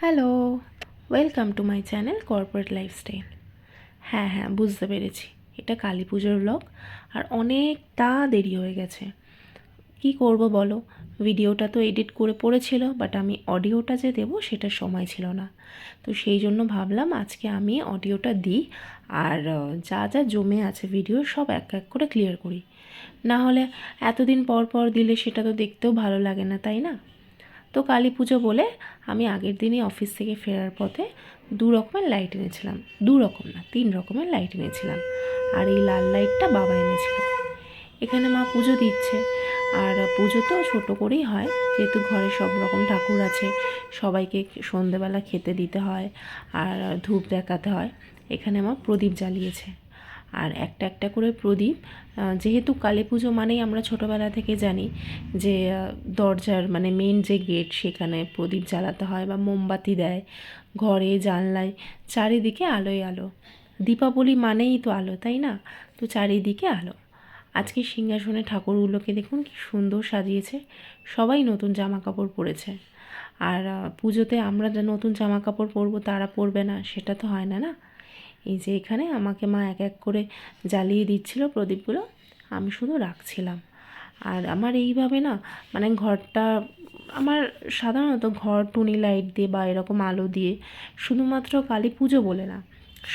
Hello welcome to my channel corporate lifestyle হ্যাঁ হ্যাঁ বুঝতে পেরেছি। এটা কালী পুজোর ব্লগ আর অনেকটা দেরি হয়ে গেছে। কি করব বলো? ভিডিওটা তো এডিট করে পড়েছিল বাট আমি অডিওটা যে দেবো সেটা সময় ছিল না। তো সেই জন্য ভাবলাম আজকে আমি অডিওটা দিই, আর যা যা জমে আছে ভিডিও সব এক এক করে ক্লিয়ার করি। না হলে এতদিন পর পর দিলে সেটা তো দেখতেও ভালো লাগে না, তাই না? তো কালী পুজো বলে আমি আগের দিনই অফিস থেকে ফেরার পথে দু রকমের লাইট এনেছিলাম। দু রকম না, তিন রকমের লাইট এনেছিলাম। আর এই লাল লাইটটা বাবা এনেছিল। এখানে মা পুজো দিচ্ছে। আর পুজো তো ছোটো করেই হয়। যেহেতু ঘরে সব রকম ঠাকুর আছে, সবাইকে সন্ধেবেলা খেতে দিতে হয় আর ধূপ দেখাতে হয়। এখানে মা প্রদীপ জ্বালিয়েছে। আর একটা একটা করে প্রদীপ। যেহেতু কালী পুজো মানেই আমরা ছোটোবেলা থেকে জানি যে দরজার মানে মেন যে গেট সেখানে প্রদীপ জ্বালাতে হয় বা মোমবাতি দেয়, ঘরে জানলায়, চারিদিকে আলোয় আলো। দীপাবলি মানেই তো আলো, তাই না? তো চারিদিকে আলো। আজকে সিংহাসনে ঠাকুরগুলোকে দেখুন কি সুন্দর সাজিয়েছে, সবাই নতুন জামা কাপড় পরেছে। আর পুজোতে আমরা যা নতুন জামা কাপড় পরবো তারা পরবে না, সেটা তো হয় না না? এই যে এখানে আমাকে মা এক এক করে জ্বালিয়ে দিচ্ছিল প্রদীপগুলো, আমি শুধু রাখছিলাম। আর আমার এইভাবে না মানে ঘরটা, আমার সাধারণত ঘর, টুনি লাইট দিয়ে বা এরকম আলো দিয়ে শুধুমাত্র কালী পুজো বলে না,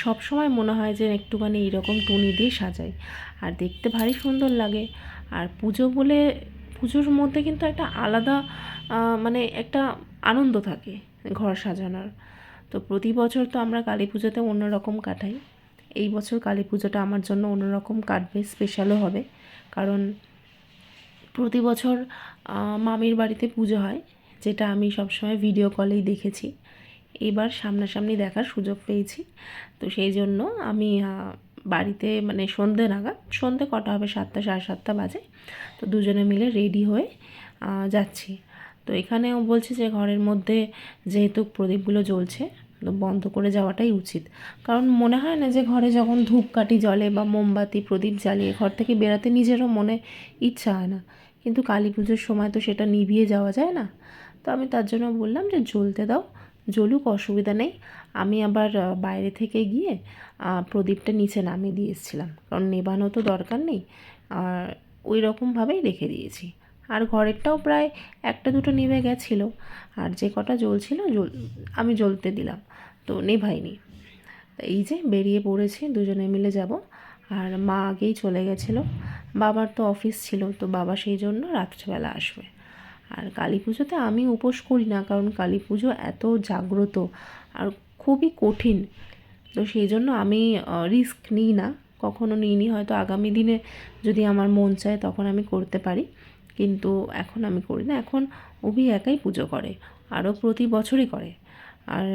সব সময় মনে হয় যে একটুখানি এইরকম টুনি দিয়ে সাজাই। আর দেখতে ভারী সুন্দর লাগে। আর পুজো বলে, পুজোর মধ্যে কিন্তু একটা আলাদা মানে একটা আনন্দ থাকে ঘর সাজানোর। তো প্রতি বছর তো আমরা কালী পুজোতে অন্যরকম কাটাই। এই বছর কালী পুজোটা আমার জন্য অন্যরকম কাটবে স্পেশালও হবে। কারণ প্রতি বছর মামির বাড়িতে পুজো হয়, যেটা আমি সবসময় ভিডিও কলেই দেখেছি। এবার সামনাসামনি দেখার সুযোগ পেয়েছি। তো সেই জন্য আমি বাড়িতে মানে সন্ধে নাগাদ, সন্ধে কটা হবে, সাতটা, সাড়ে সাতটা বাজে। তো দুজনে মিলে রেডি হয়ে যাচ্ছি। তো এখানেও বলছে যে ঘরের মধ্যে যেহেতু প্রদীপগুলো জ্বলছে বন্ধ করে যাওয়াটাই উচিত। কারণ মনে হয় না যে ঘরে যখন ধূপকাঠি জ্বলে বা মোমবাতি, প্রদীপ জ্বালিয়ে ঘর থেকে বেরাতে নিজেরও মনে ইচ্ছা হয় না। কিন্তু কালী পুজোর সময় তো সেটা নিভিয়ে যাওয়া যায় না। তো আমি তার জন্য বললাম যে, জ্বলতে দাও, জ্বলুক, অসুবিধা নেই। আমি আবার বাইরে থেকে গিয়ে প্রদীপটা নিচে নামিয়ে দিয়ে এসেছিলাম। কারণ নেবানো তো দরকার নেই। আর ওই রকমভাবেই রেখে দিয়েছি। আর ঘরেরটাও প্রায় একটা দুটো নিভে গেছিল। আর যে কটা জ্বলছিল, জ্বল- আমি জ্বলতে দিলাম। তো নেভাইনি। এই যে বেরিয়ে পড়েছি, দুজনে মিলে যাব। আর মা আগেই চলে গেছিল। বাবার তো অফিস ছিল, তো বাবা সেই জন্য রাত্রেবেলা আসবে। আর কালী পুজোতে আমি উপোস করি না, কারণ কালী পুজো এত জাগ্রত আর খুবই কঠিন। তো সেই জন্য আমি রিস্ক নিই না। কখনো নিইনি, হয়তো আগামী দিনে যদি আমার মন চায় তখন আমি করতে পারি। কিন্তু এখন আমি করি না। এখন অভি একাই পুজো করে, আরও প্রতি বছরই করে। আর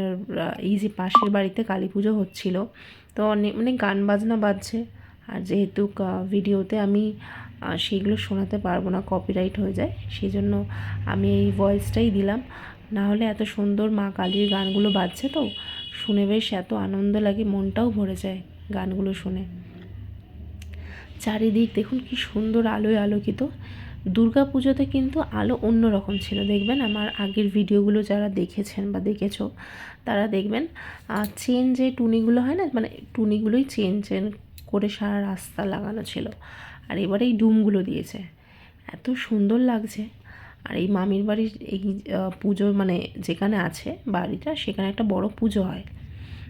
এই যে পাশের বাড়িতে কালী পুজো হচ্ছিল। তো অনেক মানে গান বাজনা বাজছে। আর যেহেতু ভিডিওতে আমি আহ, সেইগুলো শোনাতে পারব না কপিরাইট হয়ে যায় সেই জন্য আমি এই ভয়েসটাই দিলাম। না হলে এত সুন্দর মা কালীর গানগুলো বাজছে তো শুনে বেশ এত আনন্দ লাগে মনটাও ভরে যায় গানগুলো শুনে। চারিদিক দেখুন কি সুন্দর আলোয় আলোকিত। দুর্গা পুজোতে কিন্তু আলো অন্য রকম ছিল। দেখবেন আমার আগের ভিডিওগুলো যারা দেখেছেন বা দেখেছ, তারা দেখবেন আর চেন যে টুনিগুলো হয় না মানে টুনিগুলোই চেন চেন করে সারা রাস্তা লাগানো ছিল। আর এবারে এই ডুমগুলো দিয়েছে। এত সুন্দর লাগছে। আর এই মামির বাড়ির এই পুজো মানে যেখানে আছে বাড়িটা, সেখানে একটা বড় পুজো হয়।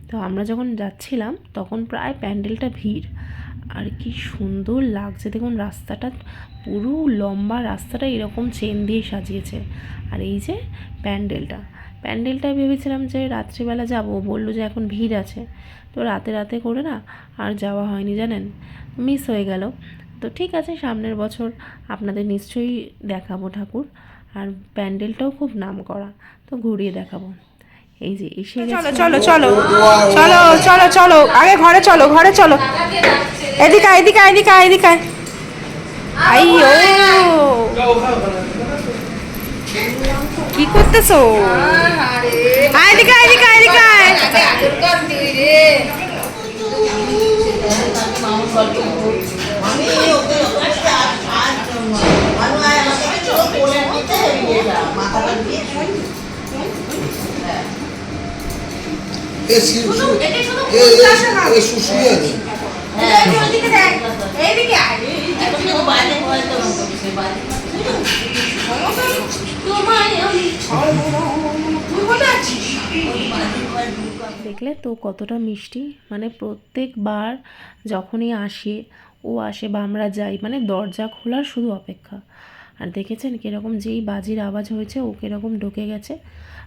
তো আমরা যখন যাচ্ছিলাম, তখন প্রায় প্যান্ডেলটা ভিড়। আর কি সুন্দর লাগছে। দেখুন রাস্তাটা পুরো লম্বা রাস্তাটা এরকম চেন দিয়ে সাজিয়েছে। আর এই যে প্যান্ডেলটা প্যান্ডেলটায় ভেবেছিলাম যে রাত্রিবেলা যাব বলল যে এখন ভিড় আছে। তো রাতে রাতে করে না আর যাওয়া হয়নি জানেন? মিস হয়ে গেল। তো ঠিক আছে সামনের বছর আপনাদের নিশ্চয়ই দেখাবো ঠাকুর। আর প্যান্ডেলটাও খুব নাম করা তো ঘুরিয়ে দেখাবো। এই যে এসে চলো চলো চলো চলো চলো চলো আগে ঘরে চলো ঘরে চলো। এদিকে এদিকে আয়, এদিকে এদিকে আয়। আই ও কি করতেছো এদিকে এদিকে এদিকে। এ শি- শুধু শু- এটা শুধু এ- এ- ফুলকাশা না। এ শুশুই আছে তুই ওদিকে দেখ, এইদিকে আয়, এই যে তোমায় আমি ছাড়বো না। তুই কোথায় আছিস? দেখলে তো কতটা মিষ্টি মানে প্রত্যেকবার যখনই আসে ও আসে বা আমরা যাই মানে দরজা খোলার শুধু অপেক্ষা আর দেখেছেন কীরকম যেই বাজির আওয়াজ হয়েছে ও কীরকম ঢুকে গেছে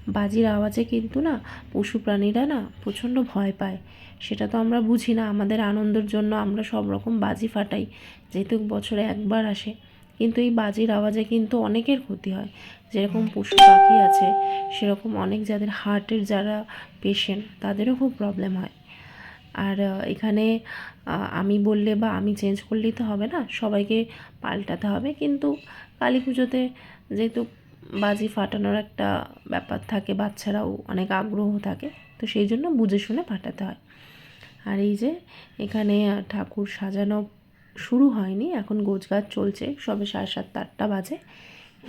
বাজির আওয়াজে কিন্তু না পশু প্রাণীরা না প্রচণ্ড ভয় পায় সেটা তো আমরা বুঝি না, আমাদের আনন্দের জন্য আমরা সব রকম বাজি ফাটাই, যেহেতু বছরে একবার আসে। কিন্তু এই বাজির আওয়াজে কিন্তু অনেকের ক্ষতি হয়। যেরকম পশু পাখি আছে, সেরকম অনেক যাদের হার্টের যারা পেশেন্ট তাদেরও খুব প্রবলেম হয়। আর এখানে আমি বললে বা আমি চেঞ্জ করলেই তো হবে না, সবাইকে পাল্টাতে হবে। কিন্তু কালী পুজোতে যেহেতু বাজি ফাটানোর একটা ব্যাপার থাকে, বাচ্চারাও অনেক আগ্রহ থাকে, তো সেই জন্য বুঝে শুনে ফাটাতে হয়। আর এই যে এখানে ঠাকুর সাজানো শুরু হয়নি, এখন গোছগাছ চলছে, সবে সাড়ে সাতটা, আটটা বাজে।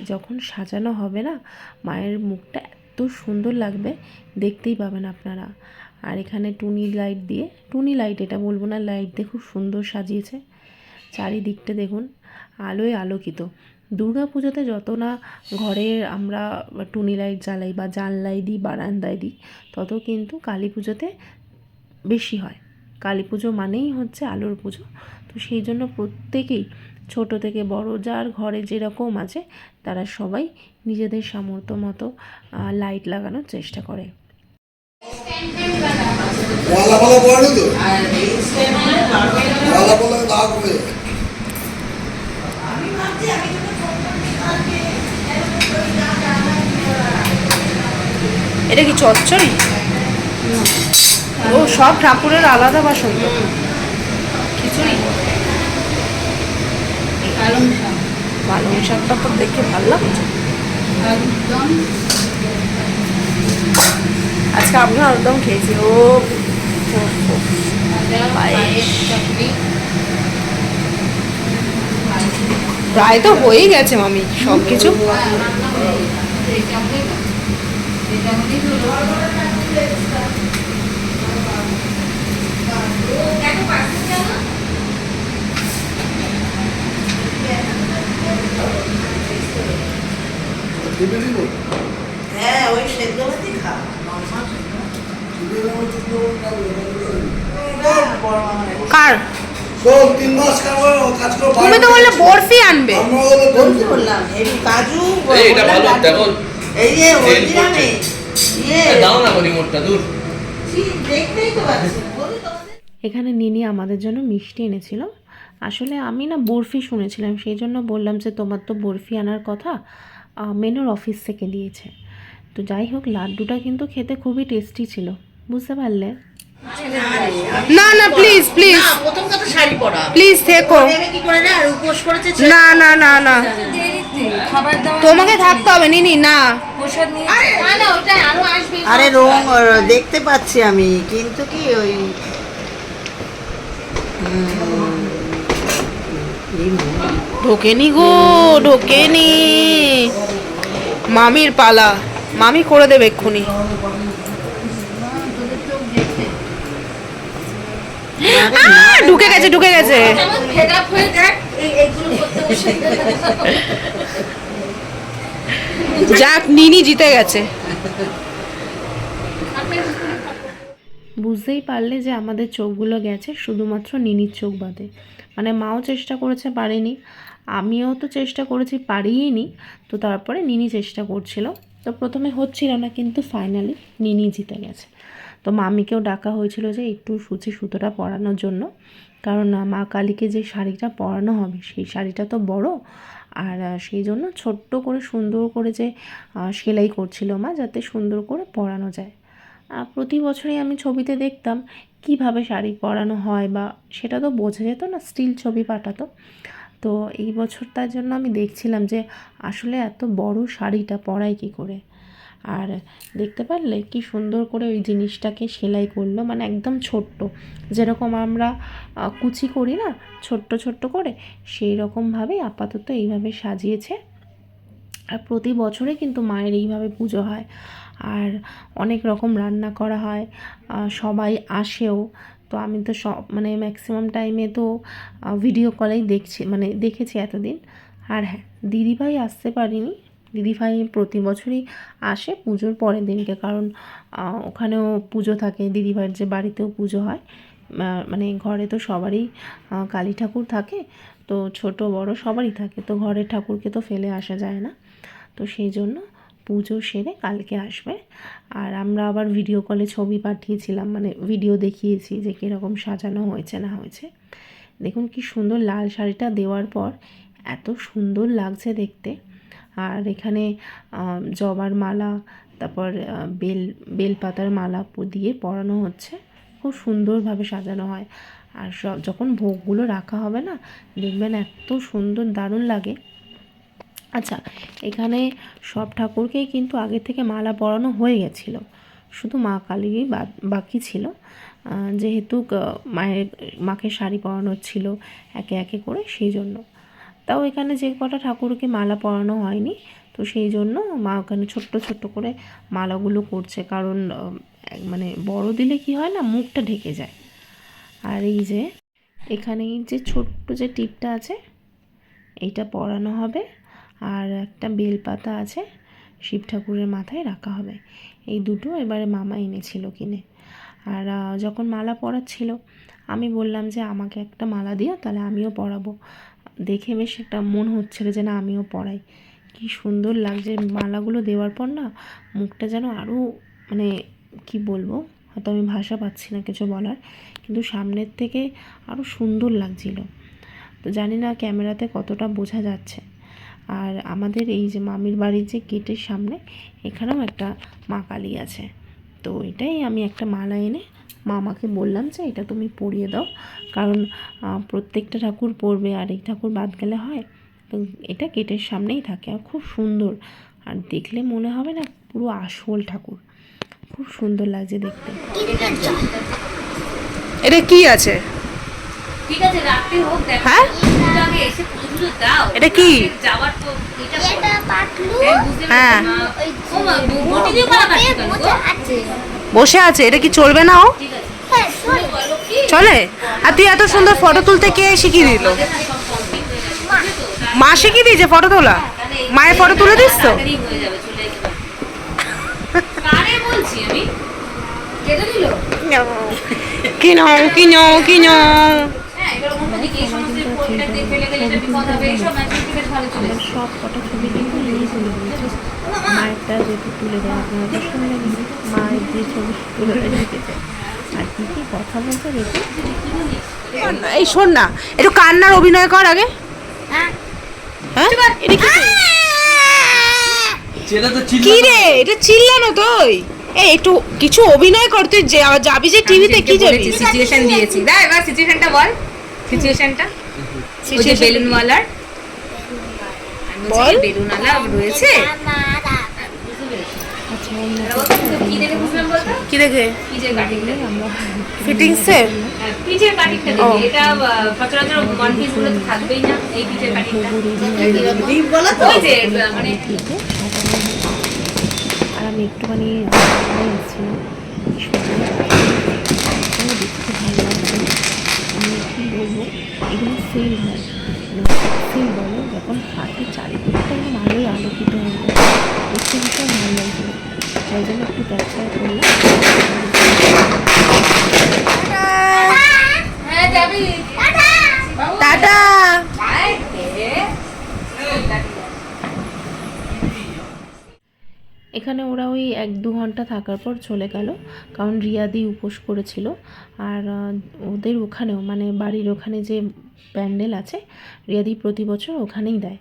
যখন সাজানো হবে না, মায়ের মুখটা এত সুন্দর লাগবে, দেখতেই পাবেন আপনারা। আর এখানে টুনি লাইট দিয়ে, টুনি লাইট, এটা বলব না, লাইট দিয়ে খুব সুন্দর সাজিয়েছে। চারিদিকটা দেখুন, আলোয় আলোকিত। দুর্গা পুজোতে যত না ঘরে আমরা টুনি লাইট জ্বালাই বা জানলাই দিই, বারান্দায় দিই, তত কিন্তু কালী পুজোতে বেশি হয়। কালী পুজো মানেই হচ্ছে আলোর পুজো। তো সেই জন্য প্রত্যেকেই ছোট থেকে বড় যার ঘরে যেরকম আছে তারা সবাই নিজেদের সামর্থ্য মতো লাইট লাগানোর চেষ্টা করে। এটা কি চচ্চড়ি? ও সব ঠাকুরের আলাদা বাসন খিচুড়ি? পালং শাকটা তো দেখে ভালো লাগছে। আজকে আমরা একদম খেয়েছি ও। প্রায় তো হয়েই গেছে মামি সব কিছু টিপে দিব? হ্যাঁ ওই সেদ্ধ ভাতই খা। টিপে দেবো, টিপে দেবো, কাজ করব। কার? শোন, তিন মাস কাজ করো, কাজ করো, তুমি তো বললে বরফি আনবে। বলতে বললাম এই কাজু এটা ভালো, দেখো। এই যে তেল ইয়ে। দাও না রিমোটটা দূর। দেখতেই তো পাচ্ছি। এখানে নিনি আমাদের জন্য মিষ্টি এনেছিল। আসলে আমি না বরফি শুনেছিলাম সেই জন্য বললাম যে তোমার তো বরফি আনার কথা। মেনুর অফিস থেকে দিয়েছে তো যাই হোক লাড্ডুটা কিন্তু খেতে খুবই টেস্টি ছিল। বুঝতে পারলে? না না প্লিজ প্লিজ প্রথম কথা শাড়ি পরা। প্লিজ থেকো। নেমে কি করে না আর করেছে না না না না। তোমাকে থাকতে হবে নিনি না। আরে রং দেখতে পাচ্ছি আমি কিন্তু কি ওই এই ঢোকেনি গো, ঢোকেনি। মামির পালা, মামি করে দেবে এক্ষুনি। ঢুকে গেছে ঢুকে গেছে। যাক, নিনি জিতে গেছে। বুঝতেই পারলে যে আমাদের চোখগুলো গেছে, শুধুমাত্র নিনির চোখ বাদে। মানে মাও চেষ্টা করেছে পারেনি আমিও তো চেষ্টা করেছি পারিনি তো তারপরে নিনি চেষ্টা করছিল। তো প্রথমে হচ্ছিল না, কিন্তু ফাইনালি নিনি জিতে গেছে। তো মামিকেও ডাকা হয়েছিল যে একটু সুচি সুতোটা পরানোর জন্য। কারণ মা কালীকে যে শাড়িটা পরানো হবে, সেই শাড়িটা তো বড়। আর সেই জন্য ছোট্ট করে সুন্দর করে যে সেলাই করছিল মা, যাতে সুন্দর করে পরানো যায়। প্রতি বছরই আমি ছবিতে দেখতাম কীভাবে শাড়ি পরানো হয় বা সেটা তো বোঝা যেত না স্টিল ছবি পাঠাতো। তো এই বছরটার জন্য আমি দেখছিলাম যে আসলে এত বড় শাড়িটা পরাই কী করে? আর দেখতে পারলে কি সুন্দর করে ওই জিনিসটাকে সেলাই করল মানে একদম ছোট্ট। যেরকম আমরা কুচি করি না, ছোট্ট ছোট্ট করে সেই রকমভাবেই আপাতত এইভাবে সাজিয়েছে। আর প্রতি বছরে কিন্তু মায়ের এইভাবে পুজো হয়। আর অনেক রকম রান্না করা হয় সবাই আসেও। তো আমি তো সব মানে ম্যাক্সিমাম টাইমে তো ভিডিও কলেই দেখছি মানে দেখেছি এতদিন। আর হ্যাঁ দিদিভাই আসতে পারিনি। দিদিভাই প্রতি বছরই আসে পুজোর পরের দিনকে, কারণ ওখানেও পুজো থাকে। দিদিভাইয়ের যে বাড়িতেও পুজো হয় মানে ঘরে তো সবারই কালী ঠাকুর থাকে, তো ছোট বড় সবারই থাকে, তো ঘরের ঠাকুরকে তো ফেলে আসা যায় না। তো সেই জন্য পুজো সেরে কালকে আসবে। আর আমরা আবার ভিডিও কলে ছবি পাঠিয়েছিলাম মানে ভিডিও দেখিয়েছি যে কীরকম সাজানো হয়েছে, না হয়েছে। দেখুন কি সুন্দর লাল শাড়িটা দেওয়ার পর এত সুন্দর লাগছে দেখতে। আর এখানে জবার মালা, তারপর বেল, বেলপাতার মালা দিয়ে পরানো হচ্ছে। খুব সুন্দরভাবে সাজানো হয়। আর সব যখন ভোগগুলো রাখা হবে না, দেখবেন এত সুন্দর দারুণ লাগে। আচ্ছা এখানে সব ঠাকুরকেই কিন্তু আগে থেকে মালা পরানো হয়ে গেছিল। শুধু মা কালীরই বাকি ছিল। যেহেতু মায়ের, মাকে শাড়ি পরানো ছিল একে একে করে, সেই জন্য। তাও এখানে যে কটা ঠাকুরকে মালা পরানো হয়নি, তো সেই জন্য মা ওখানে ছোট্ট ছোট্ট করে মালাগুলো করছে। কারণ মানে বড় দিলে কি হয় না, মুখটা ঢেকে যায়। আর এই যে, এখানে যে ছোট্ট যে টিপটা আছে, এইটা পরানো হবে। আর একটা বেলপাতা আছে, শিব ঠাকুরের মাথায় রাখা হবে। এই দুটো এবারে মামা এনেছিল কিনে। আর যখন মালা পরাচ্ছিল, আমি বললাম যে, আমাকে একটা মালা দিও, তাহলে আমিও পরাবো। দেখে বেশ একটা মন হচ্ছিল যে, না, আমিও পরাই। কি সুন্দর লাগছে মালাগুলো দেওয়ার পর না, মুখটা যেন আরও মানে কি বলব, হয়তো আমি ভাষা পাচ্ছি না কিছু বলার, কিন্তু সামনের থেকে আরও সুন্দর লাগছিল। তো জানি না ক্যামেরাতে কতটা বোঝা যাচ্ছে। আর আমাদের এই যে মামির বাড়ির যে গেটের সামনে, এখানেও একটা মা কালী আছে। তো এটাই আমি একটা মালা এনে মামাকে বললাম যে, এটা তুমি পরিয়ে দাও। কারণ প্রত্যেকটা ঠাকুর পরবে, আর এই ঠাকুর বাদ গেলে হয়। তো এটা গেটের সামনেই থাকে, আর খুব সুন্দর। আর দেখলে মনে হবে না পুরো আসল ঠাকুর। খুব সুন্দর লাগছে দেখতে। এটা কি আছে? ঠিক আছে রাত্রে হোক দেখো। হ্যাঁ? আগে এসে পুজো দাও। এটা কি? যাওয়ার তো এটা এটা পাতলু। হ্যাঁ, হ্যাঁ। ও মা, বটি দিয়ে কেন আছে। বসে আছে এটা কি চলবে না ও? হ্যাঁ কি? চলে? আর তুই এত সুন্দর ফটো তুলতে কে শিখিয়ে দিল? হয়ে মা। শিখিয়ে দিয়েছে ফটো তোলা? মায়ের ফটো তুলে দিস তো? হয়ে যাবে, চলে যেতে কারে হ্যাঁ এবার অন্য দিকে এই সমস্ত পোলটা দিয়ে ফেলে গেলে এটা বিপদ হবে এইসব ম্যাচিং ভালো চলে সব কটা ছবি কিন্তু নিয়ে তুলে দিয়েছে মায়েরটা যেহেতু তুলে দেয় তো শুনলেন মায়ের যে ছবি তুলে রেখেছে। আর কি কি কথা বলতে দেখি। এই শোন না একটু কান্নার অভিনয় কর আগে। হ্যাঁ। হ্যাঁ? এটা কি ছেলে কি রে এটা চিল্লানো তুই? এই একটু কিছু অভিনয় কর তুই যে যাবি যে টিভিতে কি যাবি? সিচুয়েশন দিয়েছি। দা এবার সিচুয়েশনটা বল। সিচুয়েশনটা ওই যে বেলুনওয়ালার? বল। বেলুনওয়ালা রয়েছে? আমারা আচ্ছা অন্য কি দেখে? বুঝলাম বলতো কি দেখে পিজের কাটিংটা আমরা ফিটিংসের পিজের কাটিংটা দেখি। এটা সচরাচর ওয়ান পিসগুলো তো থাকবেই না এই কাটিংটা ওই যে মানে। আর আমি একটুখানি এসেছিলাম সেল হয় সেল বলে যখন হাতে চারিদিকটা আলোয় আলোকিত হয়ে যায়। দেখতে ভীষণ ভালো লাগছিল তাই জন্য একটু ক্যাপচার এখানে ওরা ওই এক দু ঘণ্টা থাকার পর চলে গেল, কারণ রিয়াদি উপোস করেছিল। আর ওদের ওখানেও মানে বাড়ির ওখানে যে প্যান্ডেল আছে, রিয়াদি প্রতি বছর ওখানেই দেয়।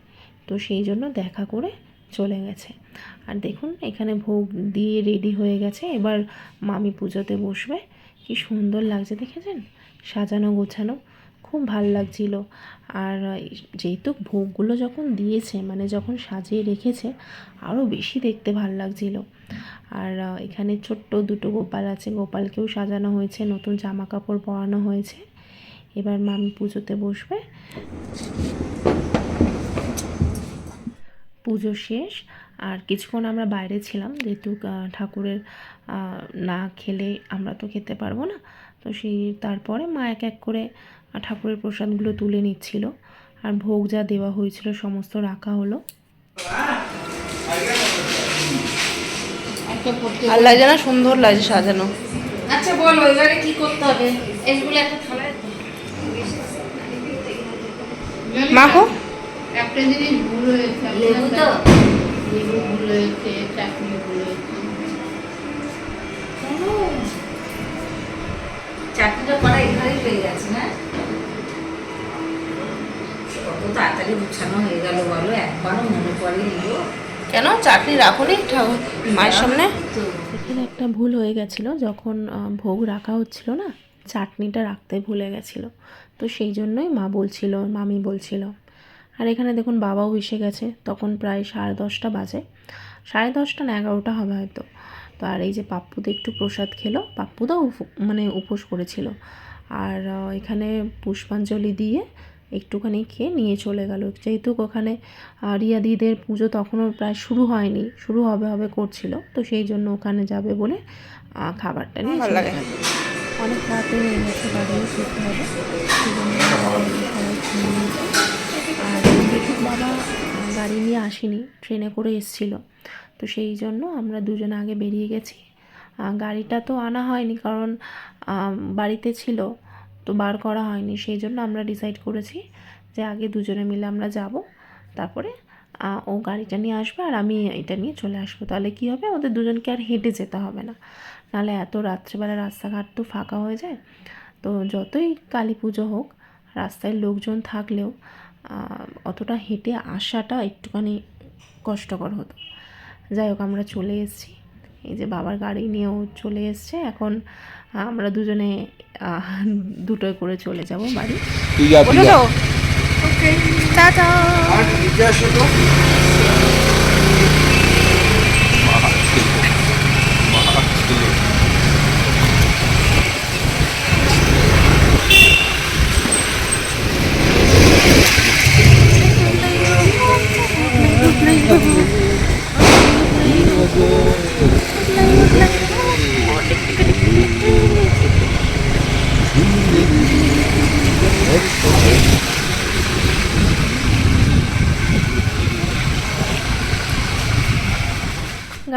তো সেই জন্য দেখা করে চলে গেছে। আর দেখুন, এখানে ভোগ দিয়ে রেডি হয়ে গেছে। এবার মামি পুজোতে বসবে। কি সুন্দর লাগছে, দেখেছেন? সাজানো, গোছানো। খুব ভালো লাগছিল। আর যেহেতু ভোগগুলো যখন দিয়েছে মানে যখন সাজিয়ে রেখেছে, আরও বেশি দেখতে ভালো লাগছিল। আর এখানে ছোট্ট দুটো গোপাল আছে। গোপালকেও সাজানো হয়েছে, নতুন জামা কাপড় পরানো হয়েছে। এবার মামি পুজোতে বসবে। পুজো শেষ। আর কিছুক্ষণ আমরা বাইরে ছিলাম যেহেতু ঠাকুরের না খেলে আমরা তো খেতে পারব না। তো সেই তারপরে মা এক এক করে ঠাকুরের প্রসাদগুলো তুলে নিচ্ছিল। আর ভোগ যা দেওয়া হয়েছিল সমস্ত রাখা হলো। আল্লাহ জানা সুন্দর লাগে সাজানো। আচ্ছা বলো এবারে কি করতে হবে? এইগুলো একটা মাখো একটা জিনিস ভুল হয়েছে লেবু তো। লেবু ভুল হয়েছে চাটনি ভুল হয়েছে। চাটনিটা করা এখানেই হয়ে গেছে না? কত তাড়াতাড়ি গুছানো হয়ে গেল বলো একবারও মনে পড়ে এগুলো কেন? চাটনি রাখো নি ঠাকুর মায়ের সামনে? এখানে একটা ভুল হয়ে গেছিল যখন ভোগ রাখা হচ্ছিল না চাটনিটা রাখতে ভুলে গেছিল। তো সেই জন্যই মা বলছিল মামি বলছিল। আর এখানে দেখুন বাবাও এসে গেছে তখন প্রায় সাড়ে দশটা বাজে। সাড়ে দশটা না এগারোটা হবে হয়তো। তো আর এই যে পাপ্পুদা একটু প্রসাদ খেলো পাপ্পুদাও মানে উপোস করেছিল। আর এখানে পুষ্পাঞ্জলি দিয়ে একটুখানি খেয়ে নিয়ে চলে গেল। যেহেতু ওখানে আহ, রিয়াদিদের পুজো তখনও প্রায় শুরু হয়নি শুরু হবে হবে করছিল। তো সেই জন্য ওখানে যাবে বলে খাবারটা নিয়ে চলে। গেল। অনেক রাতে হয়ে গেছে বাড়িও ফিরতে হবে। আর জেঠুর বাবা গাড়ি নিয়ে আসেনি, ট্রেনে করে এসছিল। তো সেই জন্য আমরা দুজনে আগে বেরিয়ে গেছি। গাড়িটা তো আনা হয়নি কারণ বাড়িতে ছিল, তো বার করা হয়নি। সেই জন্য আমরা ডিসাইড করেছি যে আগে দুজনে মিলে আমরা যাব। তারপরে ও গাড়িটা নিয়ে আসবে আর আমি এটা নিয়ে চলে আসব। তাহলে কী হবে? ওদের দুজনকে আর হেঁটে যেতে হবে না। নাহলে এত রাত্রেবেলা রাস্তাঘাট তো ফাঁকা হয়ে যায়। তো যতই কালী পুজো হোক রাস্তায় লোকজন থাকলেও অতটা হেঁটে আসাটা একটুখানি কষ্টকর হতো। যাই হোক আমরা চলে এসেছি। এই যে বাবার গাড়ি নিয়েও চলে এসছে। এখন আমরা দুজনে দুটোয় করে চলে যাব বাড়ি। টাটা।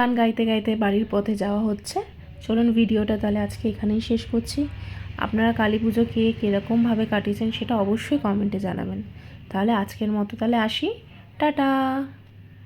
গান গাইতে গাইতে বাড়ির পথে যাওয়া হচ্ছে। চলুন ভিডিওটা তাহলে আজকে এখানেই শেষ করছি। আপনারা কালী পুজো কে কীরকমভাবে কাটিয়েছেন সেটা অবশ্যই কমেন্টে জানাবেন। তাহলে আজকের মতো তাহলে আসি। টাটা!